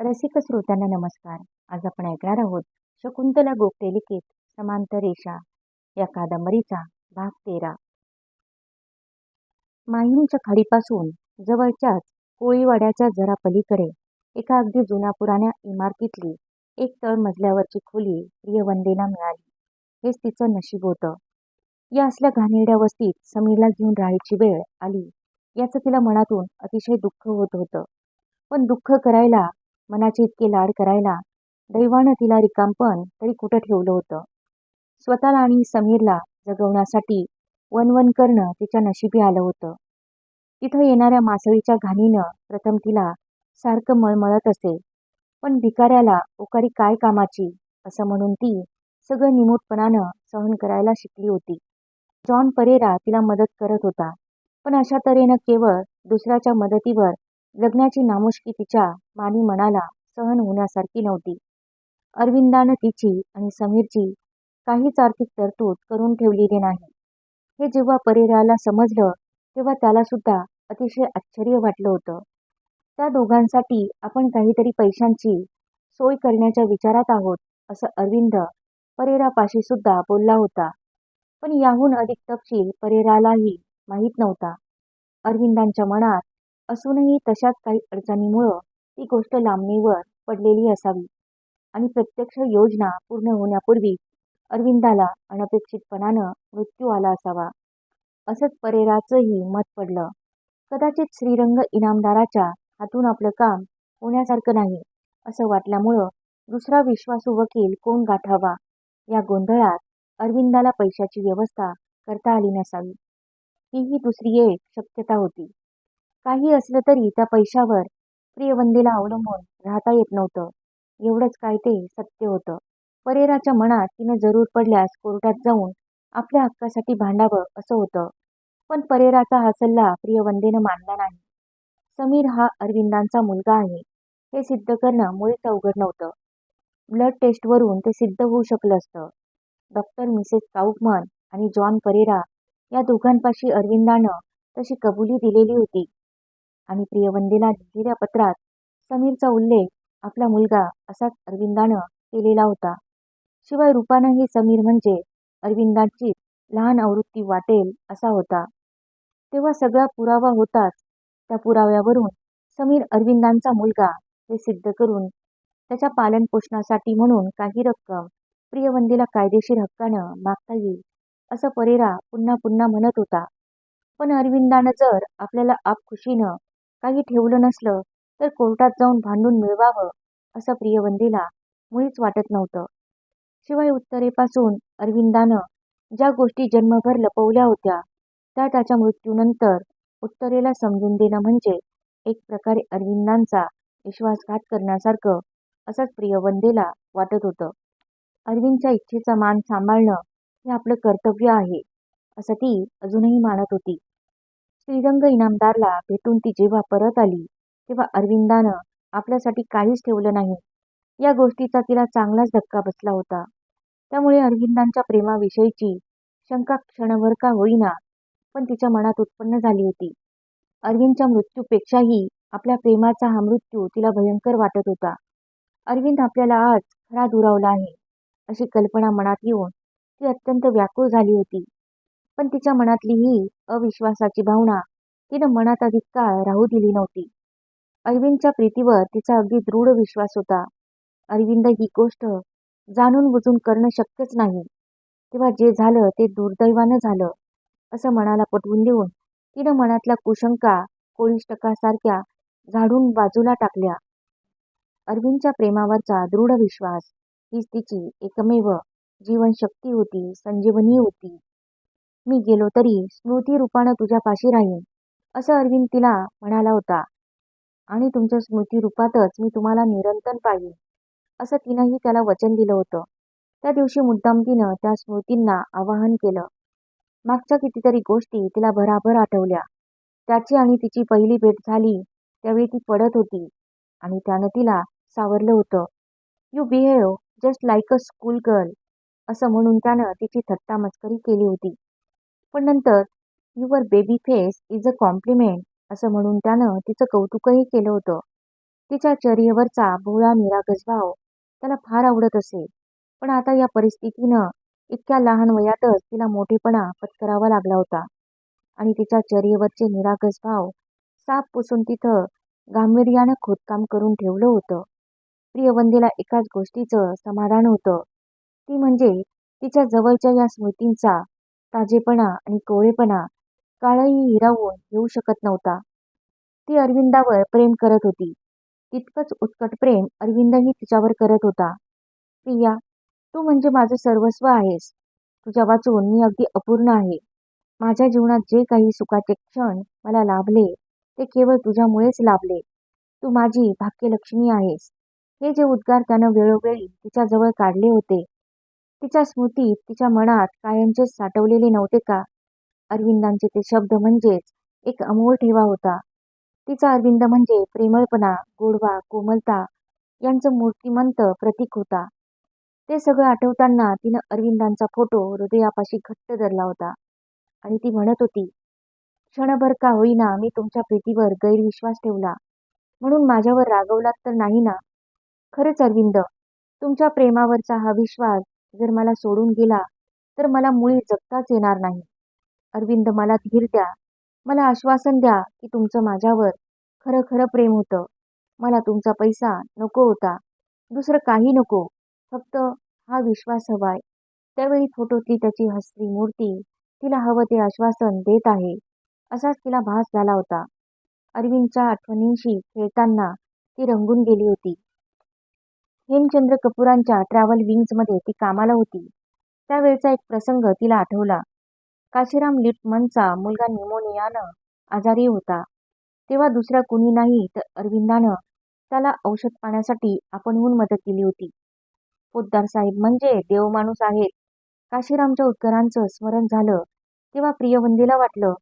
रसिक श्रोत्यांना नमस्कार. आज आपण ऐकणार आहोत शकुंतला गोगटे लिखित समांतर रेषा या कादंबरीचा भाग तेरा. माहीमच्या खाडीपासून जवळच्याच कोळीवाड्याच्या जरा पलीकडे एका अगदी जुन्या पुराण्या इमारतीतली एक तळ मजल्यावरची खोली प्रियवंदेला मिळाली. हेच तिचं नशीब होतं. या असल्या घाणेरड्या वस्तीत समीरला घेऊन राहायची वेळ आली याचं तिला मनातून अतिशय दुःख होत होतं. पण दुःख करायला मनाचे इतके लाड करायला दैवानं तिला रिकामपण तरी कुठं ठेवलं होतं. स्वतःला आणि समीरला जगवण्यासाठी वनवन करणं तिच्या नशिबी आलं होतं. तिथं येणाऱ्या मासळीच्या घाणीनं प्रथम तिला सारखं मळमळत असे पण भिकाऱ्याला ओकारी काय कामाची असं म्हणून ती सगळं निमूटपणानं सहन करायला शिकली होती. जॉन परेरा तिला मदत करत होता पण अशा तऱ्हेनं केवळ दुसऱ्याच्या मदतीवर जगण्याची नामुष्की तिच्या मानी मनाला सहन होण्यासारखी नव्हती. अरविंदानं तिची आणि समीरची काहीच आर्थिक तरतूद करून ठेवलेली नाही. हे जेव्हा परेराला समजलं तेव्हा त्याला सुद्धा अतिशय आश्चर्य वाटलं होतं. त्या दोघांसाठी आपण काहीतरी पैशांची सोय करण्याच्या विचारात आहोत असं अरविंद परेरापाशी सुद्धा बोलला होता. पण याहून अधिक तपशील परेरालाही माहीत नव्हता. अरविंदांच्या मनात असूनही तशाच काही अडचणीमुळं ती गोष्ट लांबणीवर पडलेली असावी. आणि प्रत्यक्ष योजना पूर्ण होण्यापूर्वी अरविंदाला अनपेक्षितपणानं मृत्यू आला असावा असंच परेराचंही मत पडलं. कदाचित श्रीरंग इनामदाराच्या हातून आपलं काम होण्यासारखं नाही असं वाटल्यामुळं दुसरा विश्वासू वकील कोण गाठावा? या गोंधळात अरविंदाला पैशाची व्यवस्था करता आली नसावी. हीही दुसरी एक शक्यता होती. काही असलं तरी त्या पैशावर प्रियवंदीला अवलंबून राहता येत नव्हतं. एवढंच काय ते सत्य होतं. परेराच्या मनात तिनं जरूर पडल्यास कोर्टात जाऊन आपल्या हक्कासाठी भांडावं असं होतं. पण परेराचा हा सल्ला प्रियवंदेनं मानला नाही. समीर हा अरविंदांचा मुलगा आहे. हे सिद्ध करणं मुळीच अवघड नव्हतं. ब्लड टेस्टवरून ते सिद्ध होऊ शकलं असतं. डॉक्टर मिसेस काउफमन आणि जॉन परेरा या दोघांपाशी अरविंदानं तशी कबुली दिलेली होती. आणि प्रियवंदेला लिहिलेल्या पत्रात समीरचा उल्लेख आपला मुलगा असाच अरविंदानं केलेला होता. शिवाय रूपानंही समीर म्हणजे अरविंदांची लहान आवृत्ती वाटेल असा होता. तेव्हा सगळा पुरावा होताच त्या पुराव्यावरून समीर अरविंदांचा मुलगा हे सिद्ध करून त्याच्या पालनपोषणासाठी म्हणून काही रक्कम प्रियवंदीला कायदेशीर हक्कानं मागता येईल असं परेरा पुन्हा पुन्हा म्हणत होता. पण अरविंदानं जर आपल्याला आपखुशीनं काही ठेवलं नसलं तर कोर्टात जाऊन भांडून मिळवावं असं प्रियवंदीला मुळीच वाटत नव्हतं. शिवाय उत्तरेपासून अरविंदानं ज्या गोष्टी जन्मभर लपवल्या होत्या त्या त्याच्या मृत्यूनंतर उत्तरेला समजून देणं म्हणजे एक प्रकारे अरविंदांचा विश्वासघात करण्यासारखं असंच प्रियवंदेला वाटत होतं. अरविंदच्या इच्छेचा मान सांभाळणं हे आपलं कर्तव्य आहे असं ती अजूनही मानत होती. श्रीरंग इनामदारला भेटून ती जेव्हा परत आली तेव्हा अरविंदानं आपल्यासाठी काहीच ठेवलं नाही. या गोष्टीचा तिला चांगलाच धक्का बसला होता. त्यामुळे अरविंदांच्या प्रेमाविषयीची शंका क्षणभर का होईना पण तिच्या मनात उत्पन्न झाली होती. अरविंदच्या मृत्यूपेक्षाही आपल्या प्रेमाचा हा मृत्यू तिला भयंकर वाटत होता. अरविंद आपल्याला आज खरा दुरावला आहे अशी कल्पना मनात येऊन ती अत्यंत व्याकुळ झाली होती. पण तिच्या मनातली ही अविश्वासाची भावना तिनं मनात अधिक काळ राहू दिली नव्हती. अरविंदच्या प्रीतीवर तिचा अगदी दृढ विश्वास होता. अरविंद ही गोष्ट जाणून बुजून करणं शक्यच नाही. तेव्हा जे झालं ते दुर्दैवानं झालं असं मनाला पटवून देऊन तिनं मनातल्या कुशंका कोळीष्टकासारख्या झाडून बाजूला टाकल्या. अरविंदच्या प्रेमावरचा दृढ विश्वास हीच तिची एकमेव जीवनशक्ती होती संजीवनी होती. मी गेलो तरी स्मृती रूपानं तुझ्यापाशी राहीन. असं अरविंद तिला म्हणाला होता. आणि तुमच्या स्मृती रूपातच मी तुम्हाला निरंतर पाहिन. असं तिनंही त्याला वचन दिलं होतं. त्या दिवशी मुद्दाम तिनं त्या स्मृतींना आवाहन केलं. मागच्या कितीतरी गोष्टी तिला भराभर आठवल्या. त्याची आणि तिची पहिली भेट झाली त्यावेळी ती पडत होती आणि त्यानं तिला सावरलं होतं. You behave just like a school girl असं म्हणून त्यानं तिची थट्टा मस्करी केली होती. पण नंतर your baby face is a compliment असं म्हणून त्यानं तिचं कौतुकही केलं होतं तिच्या चर्येवरचा भोळा निरागस भाव त्याला फार आवडत असे. पण आता या परिस्थितीनं इतक्या लहान वयातच तिला मोठेपणा पत्करावा लागला होता. आणि तिच्या चर्येवरचे निरागस भाव साफ पुसून तिथं गांभीर्यानं खोदकाम करून ठेवलं होतं. प्रियवंदेला एकाच गोष्टीचं समाधान होतं. ती म्हणजे तिच्या जवळच्या या स्मृतींचा ताजेपणा आणि कोवळेपणा काळही हिरावून घेऊ शकत नव्हता. ती अरविंदावर प्रेम करत होती. तितकंच उत्कट प्रेम अरविंदही तिच्यावर करत होता. प्रिया, तू म्हणजे माझं सर्वस्व आहेस. तुझ्या वाचून मी अगदी अपूर्ण आहे. माझ्या जीवनात जे काही सुखाचे क्षण मला लाभले ते केवळ तुझ्यामुळेच लाभले. तू माझी भाग्यलक्ष्मी आहेस. हे जे उद्गार त्यानं वेळोवेळी तिच्याजवळ काढले होते, तिच्या स्मृतीत तिच्या मनात कायमचेच साठवलेले नव्हते का? अरविंदांचे ते शब्द म्हणजेच एक अमोल ठेवा होता. तिचा अरविंद म्हणजे प्रेमळपणा, गोडवा, कोमलता यांचं मूर्तिमंत प्रतीक होता. ते सगळं आठवताना तिनं अरविंदांचा फोटो हृदयापाशी घट्ट धरला होता. आणि ती म्हणत होती, क्षणभर का होईना मी तुमच्या प्रीतीवर गैरविश्वास ठेवला, म्हणून माझ्यावर रागवलात तर नाही ना? खरंच अरविंद, तुमच्या प्रेमावरचा हा विश्वास जर मला सोडून गेला तर मला मुळी जगताच येणार नाही. अरविंद मला धीर द्या. मला आश्वासन द्या की तुमचं माझ्यावर खरं खरं प्रेम होतं. मला तुमचा पैसा नको होता. दुसरं काही नको. फक्त हा विश्वास हवाय. त्यावेळी फोटोतली त्याची हसरी मूर्ती तिला हवं ते आश्वासन देत आहे, असाच तिला भास झाला होता. अरविंदच्या आठवणींशी खेळताना ती रंगून गेली होती. हेमचंद्र कपूरांच्या ट्रॅव्हल विंग्जमध्ये ती कामाला होती. त्यावेळचा एक प्रसंग तिला आठवला. काशीराम लिटमनचा मुलगा निमोनियानं आजारी होता. तेव्हा दुसऱ्या कुणी नाही तर अरविंदानं त्याला औषध पाण्यासाठी आपणहून मदत केली होती. पोद्दार साहेब म्हणजे देवमाणूस आहेत. काशीरामच्या उद्गारांचं स्मरण झालं तेव्हा प्रियवंदीला वाटलं,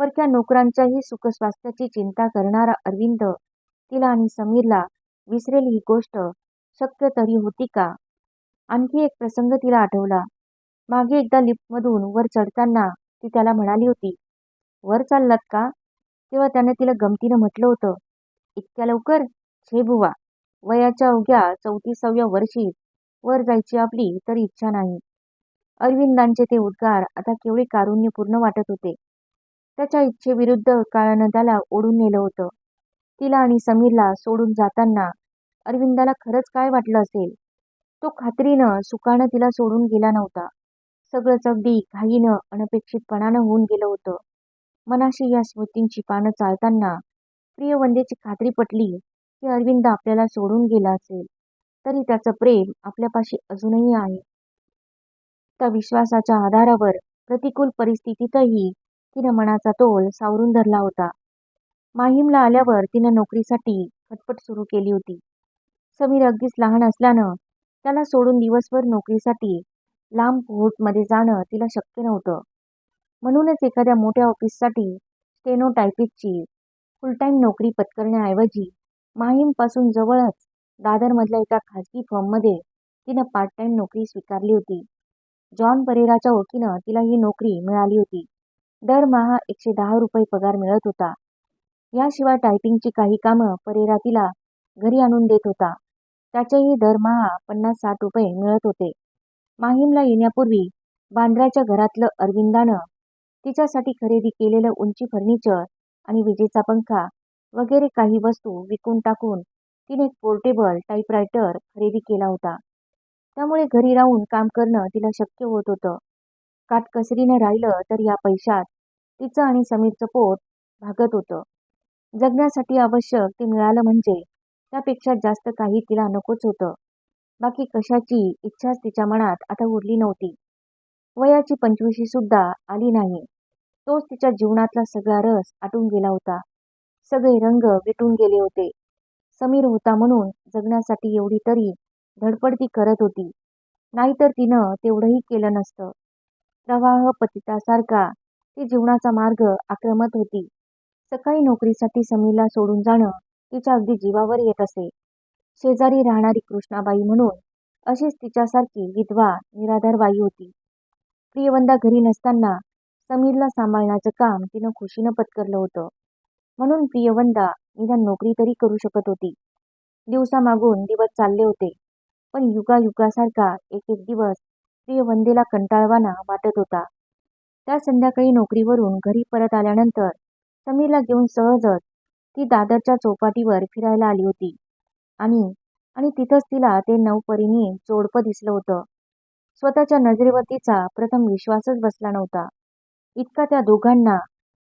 परक्या नोकरांच्याही सुखस्वास्थ्याची चिंता करणारा अरविंद तिला आणि समीरला विसरेल ही गोष्ट शक्य तरी होती का? आणखी एक प्रसंग तिला आठवला. मागे एकदा लिफ्टमधून वर चढताना ती त्याला म्हणाली होती, वर चाललात का? तेव्हा त्याने तिला गमतीनं म्हटलं होतं, इतक्या लवकर? छे बुवा, वयाच्या अवघ्या चौतीसाव्या वर्षी वर जायची आपली तर इच्छा नाही. अरविंदांचे ते उद्गार आता केवढे कारुण्यपूर्ण वाटत होते. त्याच्या इच्छेविरुद्ध काळानं त्याला ओढून नेलं होतं. तिला आणि समीरला सोडून जाताना अरविंदाला खरंच काय वाटलं असेल? तो खात्रीनं सुखानं तिला सोडून गेला नव्हता. सगळंच अगदी घाईनं अनपेक्षितपणानं होऊन गेलं होतं. मनाशी या स्मृतींची पानं चालताना प्रियवंदेची खात्री पटली की अरविंद आपल्याला सोडून गेला असेल तरी त्याचं प्रेम आपल्यापाशी अजूनही आहे. त्या विश्वासाच्या आधारावर प्रतिकूल परिस्थितीतही तिनं मनाचा तोल सावरून धरला होता. माहीमला आल्यावर तिनं नोकरीसाठी खटपट सुरू केली होती. समीर अगदीच लहान असल्यानं त्याला सोडून दिवसभर नोकरीसाठी लांब पोहोटमध्ये जाणं तिला शक्य नव्हतं. म्हणूनच एखाद्या मोठ्या ऑफिससाठी स्टेनोटायपिस्टची फुल टाईम नोकरी पत्करण्याऐवजी माहीमपासून जवळच दादरमधल्या एका खाजगी फर्ममध्ये तिनं पार्ट टाईम नोकरी स्वीकारली होती. जॉन परेराच्या ओळखीनं तिला ही नोकरी मिळाली होती. दरमहा एकशे दहा रुपये पगार मिळत होता. याशिवाय टायपिंगची काही कामं परेरा तिला घरी आणून देत होता. त्याचेही दरमहा पन्नास साठ रुपये मिळत होते. माहीमला येण्यापूर्वी बांद्र्याच्या घरातलं अरविंदानं तिच्यासाठी खरेदी केलेलं उंची फर्निचर आणि विजेचा पंखा वगैरे काही वस्तू विकून टाकून तिने एक पोर्टेबल टाईपरायटर खरेदी केला होता. त्यामुळे घरी राहून काम करणं तिला शक्य होत होतं. काटकसरीनं राहिलं तर या पैशात तिचं आणि समीरचं पोट भागत होतं. जगण्यासाठी आवश्यक ते मिळालं म्हणजे त्यापेक्षा जास्त काही तिला नकोच होतं. बाकी कशाची इच्छाच तिच्या मनात आता उरली नव्हती. वयाची पंचविशीसुद्धा आली नाही, तोच तिच्या जीवनातला सगळा रस आटून गेला होता. सगळे रंग विटून गेले होते. समीर होता म्हणून जगण्यासाठी एवढी तरी धडपड ती करत होती. नाहीतर तिनं तेवढंही केलं नसतं. प्रवाह पतितासारखा ती जीवनाचा मार्ग आक्रमत होती. सकाळी नोकरीसाठी समीरला सोडून जाणं तिच्या अगदी जीवावर येत असे. शेजारी राहणारी कृष्णाबाई म्हणून अशीच तिच्यासारखी विधवा निराधार बाई होती. प्रियवंदा घरी नसताना समीरला सांभाळण्याचं काम तिनं खुशीनं पत्करलं होतं. म्हणून प्रियवंदा निदान नोकरी तरी करू शकत होती. दिवसामागून दिवस चालले होते पण युगायुगासारखा एक एक दिवस प्रियवंदेला कंटाळवाणा वाटत होता त्या संध्याकाळी नोकरीवरून घरी परत आल्यानंतर समीरला घेऊन सहजच ती दादरच्या चौपाटीवर फिरायला आली होती. आणि आणि तिथंच तिला ते नवपरीने जोडपं दिसलं होतं. स्वतःच्या नजरेवर तिचा प्रथम विश्वासच बसला नव्हता. इतका त्या दोघांना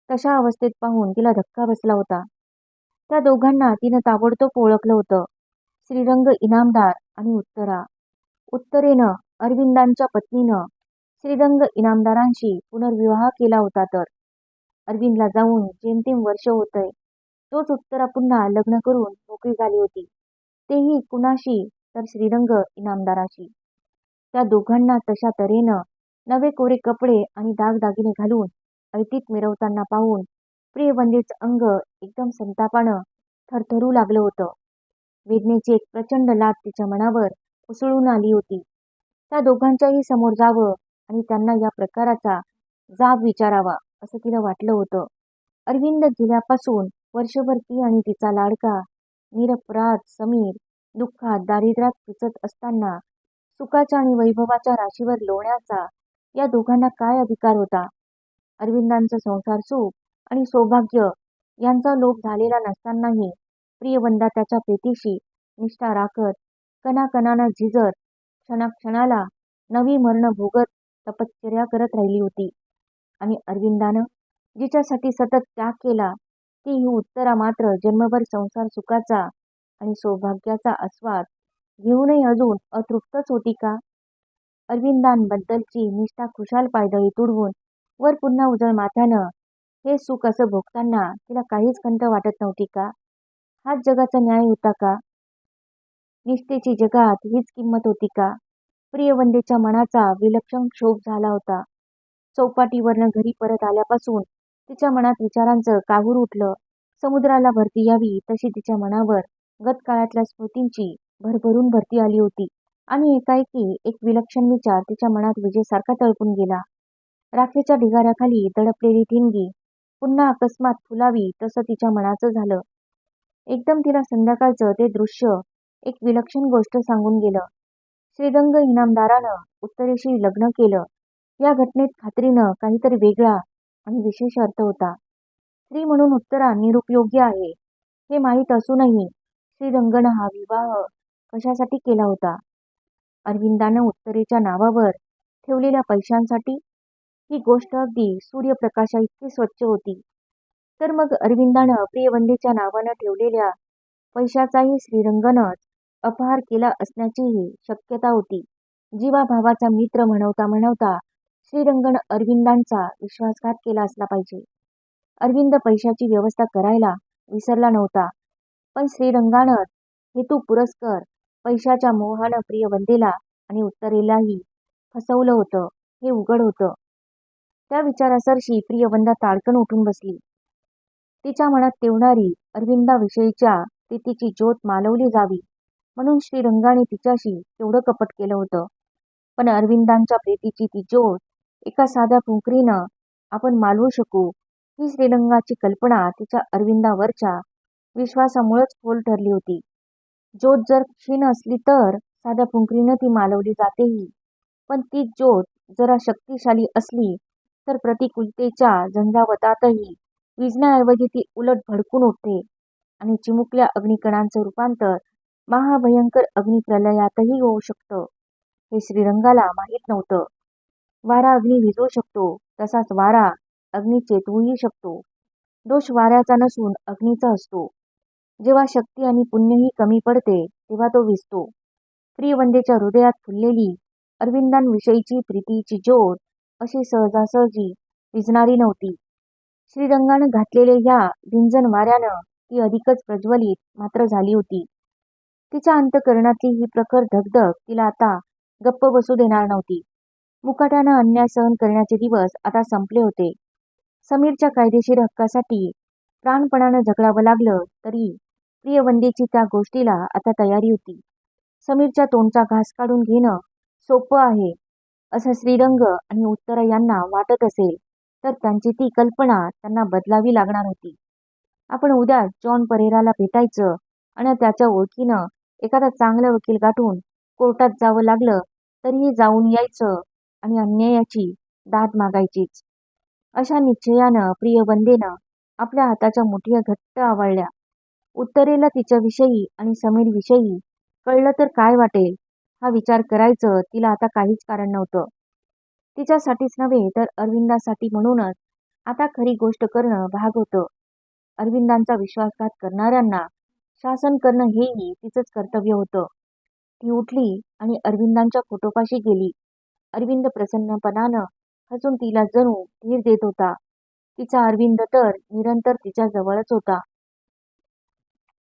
तशा अवस्थेत पाहून तिला धक्का बसला होता. त्या दोघांना तिनं ताबडतोब ओळखलं होतं. श्रीरंग इनामदार आणि उत्तरा. उत्तरेनं अरविंदांच्या पत्नीनं श्रीरंग इनामदारांशी पुनर्विवाह केला होता तर. अरविंदला जाऊन जेमतेम वर्ष होतंय तोच उत्तरा पुन्हा लग्न करून मोकळी झाली होती. तेही कुणाशी तर श्रीरंग इनामदाराशी. त्या दोघांना तशा तऱ्हेनं नवे कोरे कपडे आणि दागदागिने घालून ऐटीत मिरवताना पाहून प्रियवंदेचं अंग एकदम संतापानं थरथरू लागलं होतं. वेदनेची एक प्रचंड लाट तिच्या मनावर उसळून आली होती. त्या दोघांच्याही समोर जावं आणि त्यांना या प्रकाराचा जाब विचारावा असं तिला वाटलं होतं. अरविंद गेल्यापासून वर्षभर ती आणि तिचा लाडका निरपराध समीर दुःखात दारिद्र्यात पिचत असताना सुखाच्या आणि वैभवाच्या राशीवर लोण्याचा या दोघांना काय अधिकार होता? अरविंदांचं संसार सुख आणि सौभाग्य यांचा लोभ झालेला नसतानाही प्रियवंदा त्याच्या प्रीतीशी निष्ठा राखत कणाकणानं झिजत क्षणाक्षणाला नवी मरण भोगत तपश्चर्या करत राहिली होती. आणि अरविंदानं जिच्यासाठी सतत त्याग केला ती ही उत्तरा मात्र जन्मभर संसार सुखाचा आणि सौभाग्याचा आस्वाद घेऊनही अजून अतृप्तच होती का? अरविंदांबद्दलची निष्ठा खुशाल पायदळी तुडवून वर पुन्हा उजळ माथ्यानं हे सुख असं भोगताना तिला काहीच खंत वाटत नव्हती का? हाच जगाचा न्याय होता का? निष्ठेची जगात हीच किंमत होती का? प्रियवंदेच्या मनाचा विलक्षण क्षोभ झाला होता. चौपाटीवरनं घरी परत आल्यापासून तिच्या मनात विचारांचं काहूर उठलं. समुद्राला भरती यावी तशी तिच्या मनावर गतकाळातल्या स्मृतींची भरभरून भरती आली होती. आणि एकाएकी एक विलक्षण विचार तिच्या मनात विजेसारखा तळपून गेला. राखेच्या ढिगाऱ्याखाली दडपलेली ठिणगी पुन्हा अकस्मात फुलावी तसं तिच्या मनाचं झालं. एकदम तिला संध्याकाळचं ते दृश्य एक विलक्षण गोष्ट सांगून गेलं. श्रीरंग इनामदारानं उत्तरेशी लग्न केलं. या घटनेत खात्रीनं काहीतरी वेगळा आणि विशेष अर्थ होता. स्त्री म्हणून उत्तरा निरुपयोगी आहे. हे माहीत असूनही श्रीरंगनं हा विवाह कशासाठी केला होता? अरविंदानं उत्तरेच्या नावावर ठेवलेल्या पैशांसाठी? ही गोष्ट अगदी सूर्यप्रकाशा इतकी स्वच्छ होती. तर मग अरविंदानं प्रियवंदेच्या नावानं ठेवलेल्या पैशाचाही श्रीरंगनच अपहार केला असण्याचीही शक्यता होती. जीवाभावाचा मित्र म्हणवता म्हणवता श्रीरंगण अरविंदांचा विश्वासघात केला असला पाहिजे. अरविंद पैशाची व्यवस्था करायला विसरला नव्हता. पण श्रीरंगानं हेतू पुरस्कर पैशाच्या मोहानं प्रियवंदेला आणि उत्तरेलाही फसवलं होतं हे उघड होतं. त्या विचारासरशी प्रियवंदा ताडकन उठून बसली. तिच्या मनात तेवणारी अरविंदाविषयीच्या प्रीतीची ज्योत मालवली जावी म्हणून श्रीरंगाने तिच्याशी तेवढं कपट केलं होतं. पण अरविंदांच्या प्रीतीची ती ज्योत एका साध्या फुंकरीनं आपण मालवू शकू. ही श्रीरंगाची कल्पना तिच्या अरविंदावरच्या विश्वासामुळेच फोल ठरली होती. ज्योत जर क्षीण असली तर साध्या फुंकरीनं ती मालवली जातेही. पण ती ज्योत जरा शक्तिशाली असली तर प्रतिकूलतेच्या झंझावतातही विजण्याऐवजी ती उलट भडकून उठते आणि चिमुकल्या अग्निकणांचं रूपांतर महाभयंकर अग्निप्रलयातही होऊ शकतं. हे श्रीरंगाला माहीत नव्हतं. वारा अग्नी विझवू शकतो तसाच वारा अग्नी चेतवूही शकतो. दोष वाऱ्याचा नसून अग्नीचा असतो. जेव्हा शक्ती आणि पुण्यही कमी पडते तेव्हा तो विजतो प्रियवंदेच्या हृदयात फुललेली अरविंदांविषयीची प्रीतीची ज्योत अशी सहजासहजी विजणारी नव्हती. श्रीरंगानं घातलेले ह्या विंजन वाऱ्यानं ती अधिकच प्रज्वलित मात्र झाली होती. तिच्या अंतकरणातली ही प्रखर धगधग तिला आता गप्प बसू देणार नव्हती. मुकाट्यानं अन्याय सहन करण्याचे दिवस आता संपले होते. समीरच्या कायदेशीर हक्कासाठी प्राणपणानं झगडावं लागलं तरी प्रियवंदेची त्या गोष्टीला आता तयारी होती. समीरच्या तोंडचा घास काढून घेणं सोपं आहे असं श्रीरंग आणि उत्तर यांना वाटत असेल तर त्यांची ती कल्पना त्यांना बदलावी लागणार होती. आपण उद्या जॉन परेराला भेटायचं आणि त्याच्या ओळखीनं एखादा चांगला वकील गाठून कोर्टात जावं लागलं तरीही जाऊन यायचं आणि अन्यायाची दाद मागायचीच. अशा निश्चयानं प्रियवंदेनं आपल्या हाताच्या मुठ्या घट्ट आवळल्या. उत्तरेला तिच्याविषयी आणि समीरविषयी कळलं तर काय वाटेल? हा विचार करायचं तिला आता काहीच कारण नव्हतं. तिच्यासाठीच नव्हे तर अरविंदासाठी म्हणूनच आता खरी गोष्ट करणं भाग होतं. अरविंदांचा विश्वासघात करणाऱ्यांना शासन करणं हेही तिचंच कर्तव्य होतं. ती उठली आणि अरविंदांच्या फोटोपाशी गेली. अरविंद प्रसन्नपणानं हसून तिला जणू धीर देत होता. तिचा अरविंद तर निरंतर तिच्या जवळच होता.